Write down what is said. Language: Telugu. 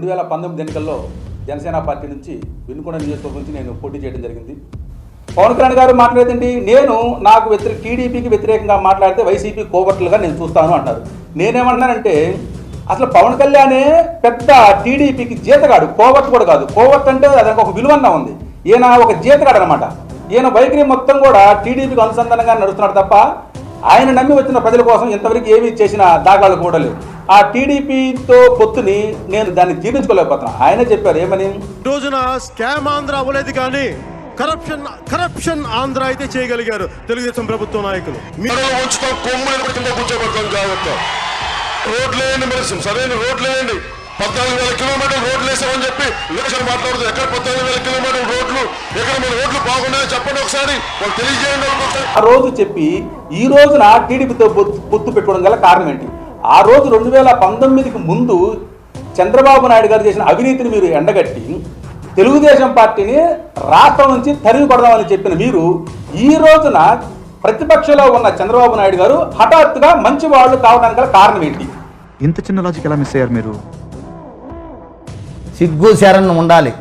రెండు వేల పంతొమ్మిది ఎన్నికల్లో జనసేన పార్టీ నుంచి వినుకొండ నియోజకవర్గం నుంచి నేను పోటీ చేయడం జరిగింది. పవన్ కళ్యాణ్ గారు మాట్లాడేదండి నేను నాకు వ్యతిరేక టీడీపీకి వ్యతిరేకంగా మాట్లాడితే వైసీపీ కోవర్టులుగా నేను చూస్తాను అంటారు. నేనేమంటున్నానంటే అసలు పవన్ కళ్యాణే పెద్ద టీడీపీకి జీతగాడు కోవర్ట్ కూడా కాదు. కోవర్ట్ అంటే దానికి ఒక విలువన్న ఉంది. ఈయన ఒక జీతగాడు అనమాట ఈయన వైఖరి మొత్తం కూడా టీడీపీకి అనుసంధానంగా నడుస్తున్నాడు తప్ప ఆయన నమ్మి వచ్చిన ప్రజల కోసం ఇంతవరకు ఏమీ చేసిన దాఖలాలు కూడా లేవు. ఆ టీడీపీతో పొత్తుని నేను దాన్ని జీర్ణించుకోలేకపోతున్నా. ఆయనే చెప్పారు ఏమని? రోజున స్కామ్ ఆంధ్ర అవ్వలేదు కానీ కరప్షన్ కరప్షన్ ఆంధ్ర అయితే చేయగలిగారు తెలుగుదేశం ప్రభుత్వ నాయకులు. మీ- మెడలో ఉంచుతాం కొమ్ములు కింద కూర్చోబెడతాం జాగ్రత్త. రోడ్లు వేయండి మరి సరైన రోడ్లు వేయండి. పద్నాలుగు వేల కిలోమీటర్లు రోడ్లు వేసామని చెప్పి లక్ష్యం మాట్లాడుతుంది. ఎక్కడ పద్నాలుగు వేల కిలోమీటర్ల రోడ్లు ఎక్కడ మన రోడ్లు బాగున్నాయో చెప్పండి ఒకసారి వాళ్ళు తెలియజేయండి ఆ రోజు చెప్పి ఈ రోజున టీడీపీతో పొత్తు పెట్టుకోవడం గల కారణం ఏంటి? ఆ రోజు రెండు వేల పంతొమ్మిదికి ముందు చంద్రబాబు నాయుడు గారు చేసిన అవినీతిని మీరు ఎండగట్టి తెలుగుదేశం పార్టీని రాష్ట్రం నుంచి తరిమి కొడదామని చెప్పిన మీరు ఈ రోజున ప్రతిపక్షంలో ఉన్న చంద్రబాబు నాయుడు గారు హఠాత్తుగా మంచి వాళ్ళు కావడానికి గల కారణం ఏంటి? ఇంత చిన్న లాజిక్ ఎలా మిస్ అయ్యారు మీరు? సిగ్గు శరణ్ ఉండాలి.